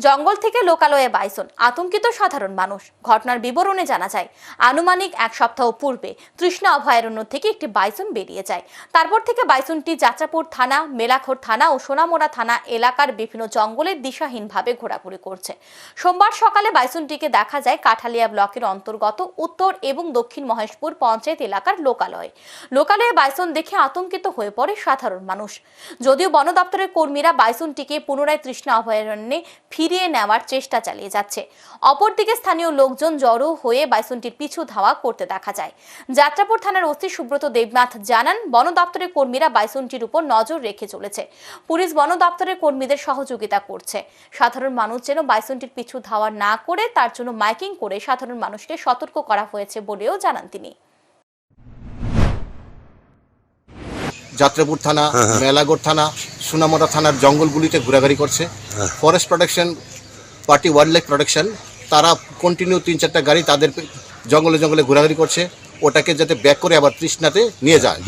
জঙ্গল থেকে লোকালয়ে বাইসন, আতঙ্কিত সাধারণ মানুষ। ঘটনার বিবরণে জানা যায়, আনুমানিক এক সপ্তাহ পূর্বে তৃষ্ণা অভয়ারণ্য থেকে একটি বাইসন বেরিয়ে যায়। তারপর থেকে বাইসনটি যাত্রাপুর থানা, মেলাখোর থানা ও সোনামোড়া থানা এলাকার বিভিন্ন জঙ্গলে দিশাহীনভাবে ঘোরাঘুরি করছে। সোমবার সকালে বাইসনটিকে দেখা যায় কাঠালিয়া ব্লকের অন্তর্গত উত্তর এবং দক্ষিণ মহেশপুর পঞ্চায়েত এলাকার লোকালয়ে। লোকালয়ে বাইসন দেখে আতঙ্কিত হয়ে পড়ে সাধারণ মানুষ। যদিও বন দপ্তরের কর্মীরা বাইসনটিকে পুনরায় তৃষ্ণা অভয়ারণ্যে ফিরিয়ে নেওয়ার চেষ্টা চালিয়ে যাচ্ছে। অপরদিকে স্থানীয় লোকজন জড়ো হয়ে বাইসনটির পিছু ধাওয়া করতে দেখা যায়। যাত্রাপুর থানার ওসি সুব্রত দেবনাথ জানান বন দপ্তরের কর্মীরা বাইসনটির উপর নজর রেখে চলেছে। পুলিশ বন দপ্তরের কর্মীদের সহযোগিতা করছে। সাধারণ মানুষ যেন বাইসনটির পিছু ধাওয়া না করে তার জন্য মাইকিং করে সাধারণ মানুষকে সতর্ক করা হয়েছে বলেও জানান তিনি। যাত্রাপুর থানা মেলাগড় থানা সুনামরা থানার জঙ্গলগুলিতে ঘোরাঘুরি করছে। Forest protection party wildlife protection তারা কন্টিনিউ তিন চারটা গাড়ি তাদের জঙ্গলে জঙ্গলে ঘোরাঘুরি করছে। ওটাকে যাতে ব্যাক করে আবার তৃষ্ণাতে নিয়ে যায়।